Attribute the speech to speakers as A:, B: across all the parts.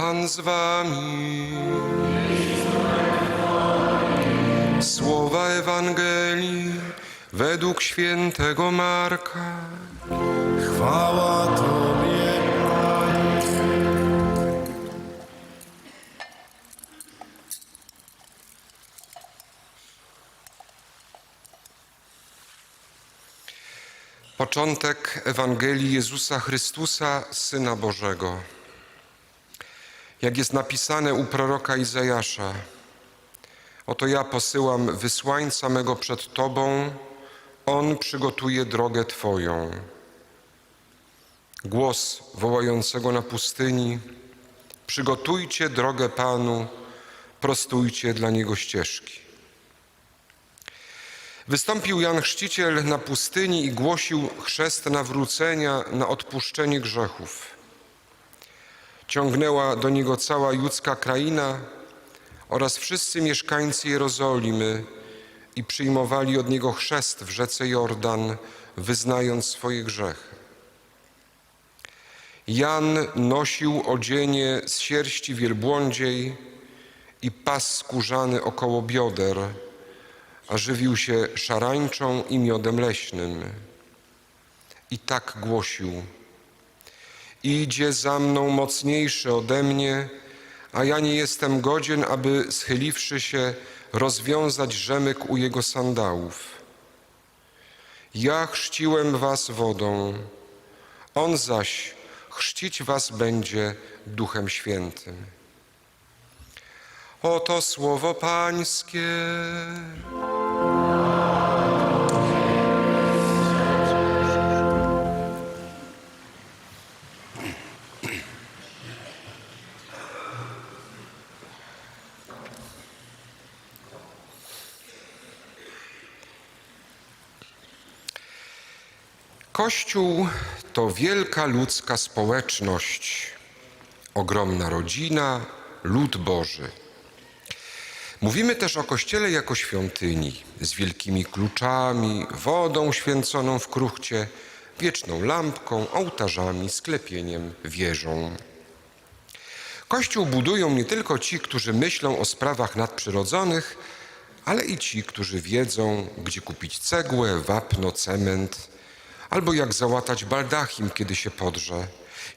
A: Pan z wami. Słowa Ewangelii według świętego Marka.
B: Chwała Tobie, Panie.
A: Początek Ewangelii Jezusa Chrystusa, Syna Bożego. Jak jest napisane u proroka Izajasza, oto ja posyłam wysłańca mego przed Tobą, On przygotuje drogę Twoją. Głos wołającego na pustyni, przygotujcie drogę Panu, prostujcie dla Niego ścieżki. Wystąpił Jan Chrzciciel na pustyni i głosił chrzest nawrócenia na odpuszczenie grzechów. Ciągnęła do niego cała judzka kraina oraz wszyscy mieszkańcy Jerozolimy i przyjmowali od niego chrzest w rzece Jordan, wyznając swoje grzechy. Jan nosił odzienie z sierści wielbłądziej i pas skórzany około bioder, a żywił się szarańczą i miodem leśnym. I tak głosił: Idzie za mną mocniejszy ode mnie, a ja nie jestem godzien, aby schyliwszy się, rozwiązać rzemyk u jego sandałów. Ja chrzciłem was wodą, on zaś chrzcić was będzie Duchem Świętym. Oto słowo Pańskie. Kościół to wielka ludzka społeczność, ogromna rodzina, lud Boży. Mówimy też o Kościele jako świątyni z wielkimi kluczami, wodą święconą w kruchcie, wieczną lampką, ołtarzami, sklepieniem, wieżą. Kościół budują nie tylko ci, którzy myślą o sprawach nadprzyrodzonych, ale i ci, którzy wiedzą, gdzie kupić cegłę, wapno, cement, albo jak załatać baldachim, kiedy się podrze,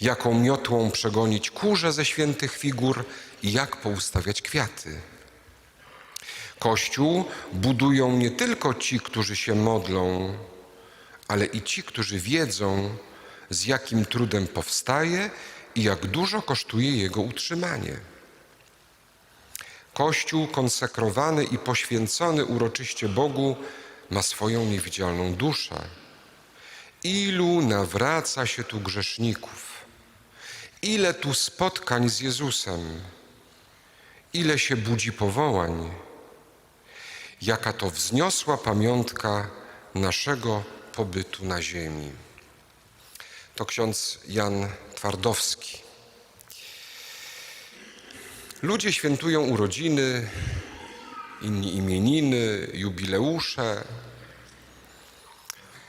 A: jaką miotłą przegonić kurze ze świętych figur i jak poustawiać kwiaty. Kościół budują nie tylko ci, którzy się modlą, ale i ci, którzy wiedzą, z jakim trudem powstaje i jak dużo kosztuje jego utrzymanie. Kościół konsekrowany i poświęcony uroczyście Bogu ma swoją niewidzialną duszę. Ilu nawraca się tu grzeszników, ile tu spotkań z Jezusem, ile się budzi powołań, jaka to wzniosła pamiątka naszego pobytu na ziemi. To ksiądz Jan Twardowski. Ludzie świętują urodziny, inni imieniny, jubileusze,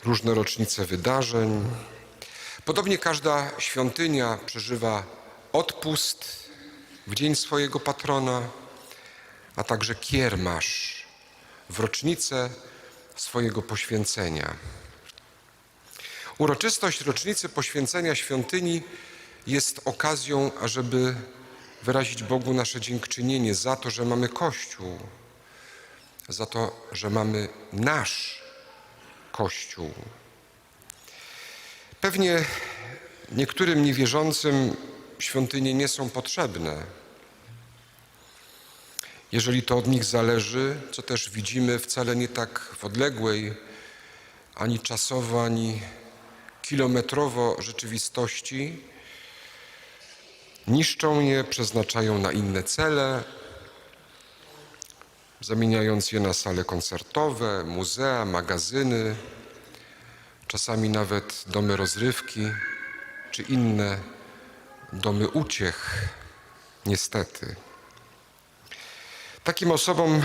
A: różne rocznice wydarzeń. Podobnie każda świątynia przeżywa odpust w dzień swojego patrona, a także kiermasz w rocznicę swojego poświęcenia. Uroczystość rocznicy poświęcenia świątyni jest okazją, ażeby wyrazić Bogu nasze dziękczynienie za to, że mamy Kościół, za to, że mamy nasz Kościół. Pewnie niektórym niewierzącym świątynie nie są potrzebne. Jeżeli to od nich zależy, co też widzimy wcale nie tak w odległej, ani czasowo, ani kilometrowo rzeczywistości, niszczą je, przeznaczają na inne cele, zamieniając je na sale koncertowe, muzea, magazyny, czasami nawet domy rozrywki czy inne domy uciech, niestety. Takim osobom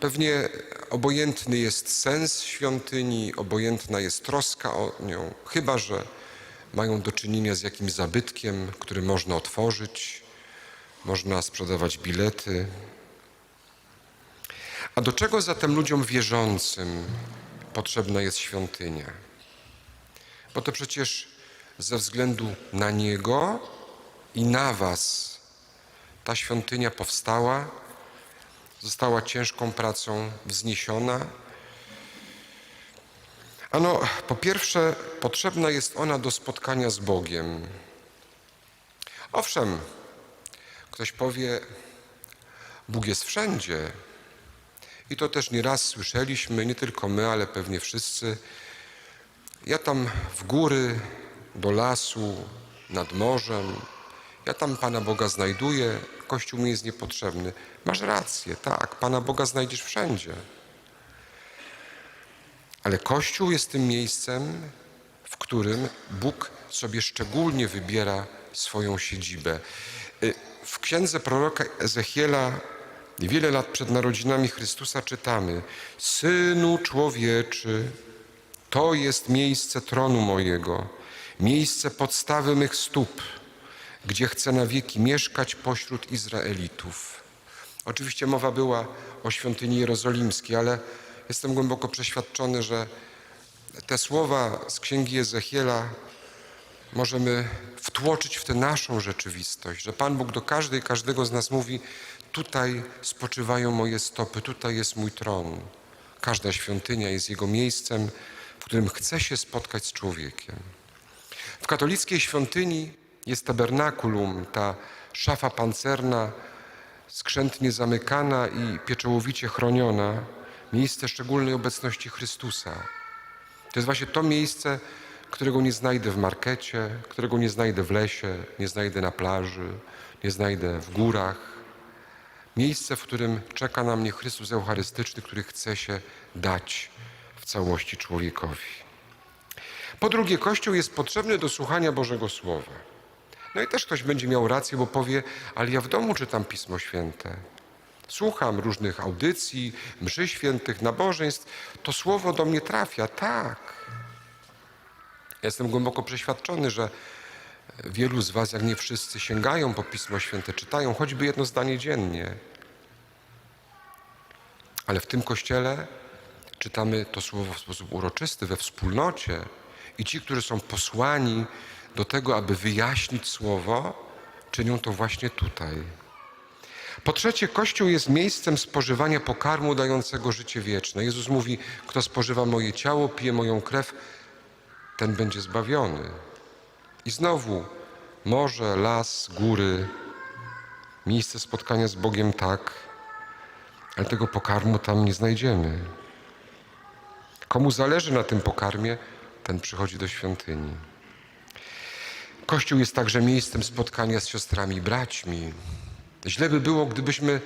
A: pewnie obojętny jest sens świątyni, obojętna jest troska o nią, chyba że mają do czynienia z jakimś zabytkiem, który można otworzyć, można sprzedawać bilety. A do czego zatem ludziom wierzącym potrzebna jest świątynia? Bo to przecież ze względu na Niego i na Was ta świątynia powstała, została ciężką pracą wzniesiona. Ano, po pierwsze, potrzebna jest ona do spotkania z Bogiem. Owszem, ktoś powie, Bóg jest wszędzie. I to też nieraz słyszeliśmy, nie tylko my, ale pewnie wszyscy. Ja tam w góry, do lasu, nad morzem, ja tam Pana Boga znajduję, Kościół mi jest niepotrzebny. Masz rację, tak, Pana Boga znajdziesz wszędzie. Ale Kościół jest tym miejscem, w którym Bóg sobie szczególnie wybiera swoją siedzibę. Y, W księdze proroka Ezechiela wiele lat przed narodzinami Chrystusa czytamy: Synu człowieczy, to jest miejsce tronu mojego, miejsce podstawy mych stóp, gdzie chcę na wieki mieszkać pośród Izraelitów. Oczywiście mowa była o świątyni jerozolimskiej, ale jestem głęboko przeświadczony, że te słowa z księgi Ezechiela możemy wtłoczyć w tę naszą rzeczywistość, że Pan Bóg do każdej, każdego z nas mówi: Tutaj spoczywają moje stopy, tutaj jest mój tron. Każda świątynia jest Jego miejscem, w którym chce się spotkać z człowiekiem. W katolickiej świątyni jest tabernakulum, ta szafa pancerna, skrzętnie zamykana i pieczołowicie chroniona, miejsce szczególnej obecności Chrystusa. To jest właśnie to miejsce, którego nie znajdę w markecie, którego nie znajdę w lesie, nie znajdę na plaży, nie znajdę w górach. Miejsce, w którym czeka na mnie Chrystus Eucharystyczny, który chce się dać w całości człowiekowi. Po drugie, Kościół jest potrzebny do słuchania Bożego Słowa. No i też ktoś będzie miał rację, bo powie, ale ja w domu czytam Pismo Święte. Słucham różnych audycji, mszy świętych, nabożeństw. To słowo do mnie trafia, tak. Jestem głęboko przeświadczony, że wielu z Was, jak nie wszyscy, sięgają po Pismo Święte, czytają choćby jedno zdanie dziennie. Ale w tym kościele czytamy to słowo w sposób uroczysty, we wspólnocie. I ci, którzy są posłani do tego, aby wyjaśnić słowo, czynią to właśnie tutaj. Po trzecie, Kościół jest miejscem spożywania pokarmu dającego życie wieczne. Jezus mówi: Kto spożywa moje ciało, pije moją krew, ten będzie zbawiony. I znowu morze, las, góry, miejsce spotkania z Bogiem tak, ale tego pokarmu tam nie znajdziemy. Komu zależy na tym pokarmie, ten przychodzi do świątyni. Kościół jest także miejscem spotkania z siostrami i braćmi. Źle by było, gdybyśmy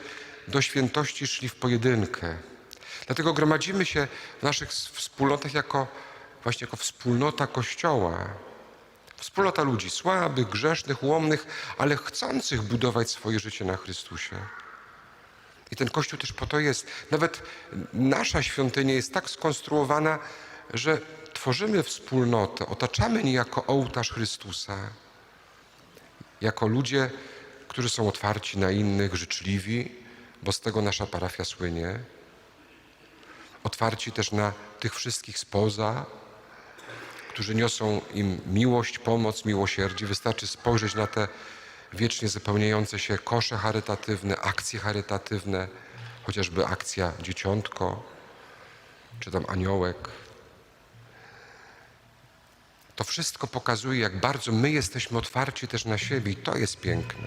A: do świętości szli w pojedynkę. Dlatego gromadzimy się w naszych wspólnotach jako właśnie jako wspólnota Kościoła. Wspólnota ludzi słabych, grzesznych, ułomnych, ale chcących budować swoje życie na Chrystusie. I ten Kościół też po to jest. Nawet nasza świątynia jest tak skonstruowana, że tworzymy wspólnotę, otaczamy niejako ołtarz Chrystusa. Jako ludzie, którzy są otwarci na innych, życzliwi, bo z tego nasza parafia słynie. Otwarci też na tych wszystkich spoza, którzy niosą im miłość, pomoc, miłosierdzie. Wystarczy spojrzeć na te wiecznie zapełniające się kosze charytatywne, akcje charytatywne, chociażby akcja Dzieciątko, czy tam Aniołek. To wszystko pokazuje, jak bardzo my jesteśmy otwarci też na siebie i to jest piękne.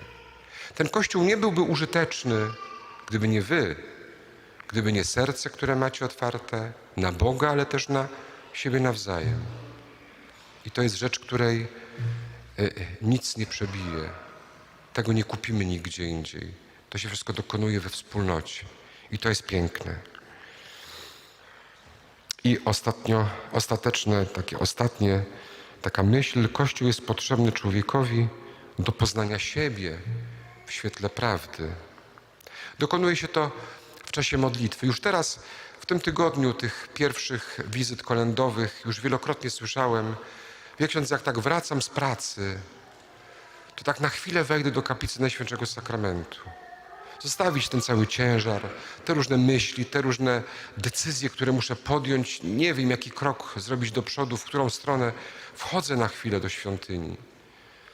A: Ten Kościół nie byłby użyteczny, gdyby nie wy, gdyby nie serce, które macie otwarte na Boga, ale też na siebie nawzajem. I to jest rzecz, której y, nic nie przebije. Tego nie kupimy nigdzie indziej. To się wszystko dokonuje we wspólnocie. I to jest piękne. I ostatnio, ostateczne, takie ostatnie, taka myśl, Kościół jest potrzebny człowiekowi do poznania siebie w świetle prawdy. Dokonuje się to w czasie modlitwy. Już teraz, w tym tygodniu tych pierwszych wizyt kolędowych, już wielokrotnie słyszałem, Wie ksiądz, jak tak wracam z pracy, to tak na chwilę wejdę do kaplicy Najświętszego Sakramentu. Zostawić ten cały ciężar, te różne myśli, te różne decyzje, które muszę podjąć. Nie wiem, jaki krok zrobić do przodu, w którą stronę. Wchodzę na chwilę do świątyni.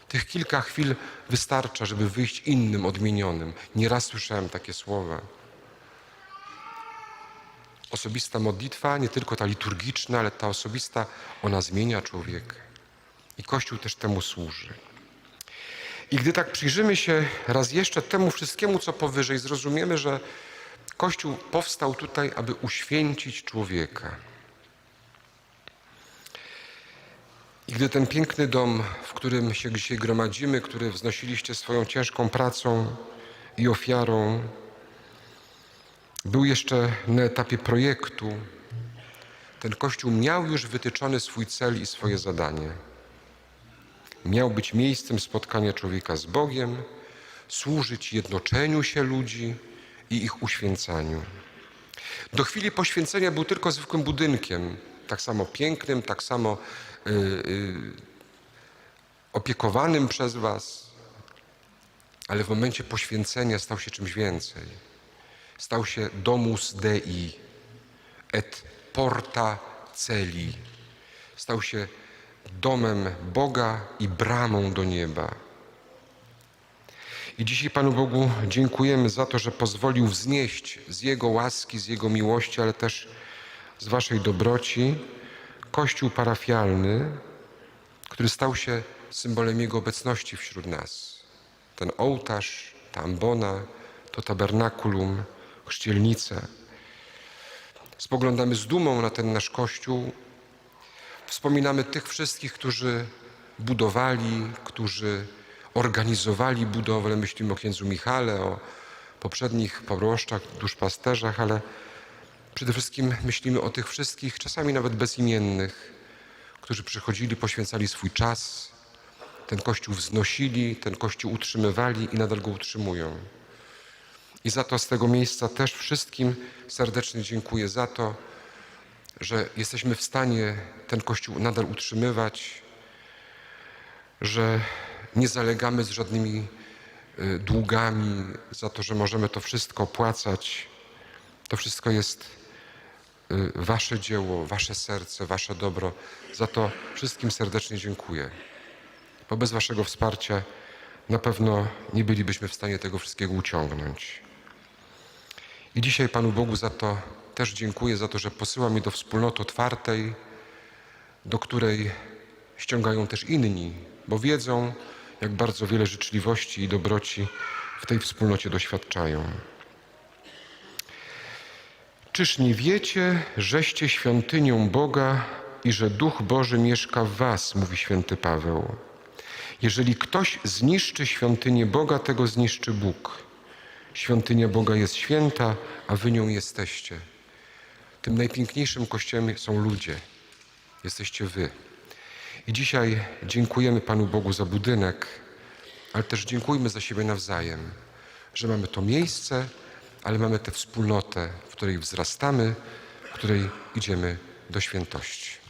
A: Tych kilka chwil wystarcza, żeby wyjść innym, odmienionym. Nieraz słyszałem takie słowa. Osobista modlitwa, nie tylko ta liturgiczna, ale ta osobista, ona zmienia człowieka. I Kościół też temu służy. I gdy tak przyjrzymy się raz jeszcze temu wszystkiemu, co powyżej, zrozumiemy, że Kościół powstał tutaj, aby uświęcić człowieka. I gdy ten piękny dom, w którym się dzisiaj gromadzimy, który wznosiliście swoją ciężką pracą i ofiarą, był jeszcze na etapie projektu, ten Kościół miał już wytyczony swój cel i swoje zadanie. Miał być miejscem spotkania człowieka z Bogiem, służyć jednoczeniu się ludzi i ich uświęcaniu. Do chwili poświęcenia był tylko zwykłym budynkiem, tak samo pięknym, tak samo y, y, opiekowanym przez Was, ale w momencie poświęcenia stał się czymś więcej. Stał się domus Dei et porta celi. Stał się domem Boga i bramą do nieba. I dzisiaj Panu Bogu dziękujemy za to, że pozwolił wznieść z Jego łaski, z Jego miłości, ale też z Waszej dobroci Kościół parafialny, który stał się symbolem Jego obecności wśród nas. Ten ołtarz, ta ambona, to tabernakulum, chrzcielnice. Spoglądamy z dumą na ten nasz Kościół, Wspominamy tych wszystkich, którzy budowali, którzy organizowali budowlę. Myślimy o księdzu Michale, o poprzednich proboszczach, duszpasterzach, ale przede wszystkim myślimy o tych wszystkich, czasami nawet bezimiennych, którzy przychodzili, poświęcali swój czas, ten Kościół wznosili, ten Kościół utrzymywali i nadal go utrzymują. I za to z tego miejsca też wszystkim serdecznie dziękuję za to, że jesteśmy w stanie ten Kościół nadal utrzymywać, że nie zalegamy z żadnymi y, długami za to, że możemy to wszystko opłacać. To wszystko jest y, Wasze dzieło, Wasze serce, Wasze dobro. Za to wszystkim serdecznie dziękuję. Bo bez Waszego wsparcia na pewno nie bylibyśmy w stanie tego wszystkiego uciągnąć. I dzisiaj Panu Bogu za to też dziękuję, za to, że posyła mnie do wspólnoty otwartej, do której ściągają też inni, bo wiedzą, jak bardzo wiele życzliwości i dobroci w tej wspólnocie doświadczają. Czyż nie wiecie, żeście świątynią Boga i że Duch Boży mieszka w was, mówi święty Paweł. Jeżeli ktoś zniszczy świątynię Boga, tego zniszczy Bóg. Świątynia Boga jest święta, a wy nią jesteście. Tym najpiękniejszym kościołem są ludzie. Jesteście wy. I dzisiaj dziękujemy Panu Bogu za budynek, ale też dziękujmy za siebie nawzajem, że mamy to miejsce, ale mamy tę wspólnotę, w której wzrastamy, w której idziemy do świętości.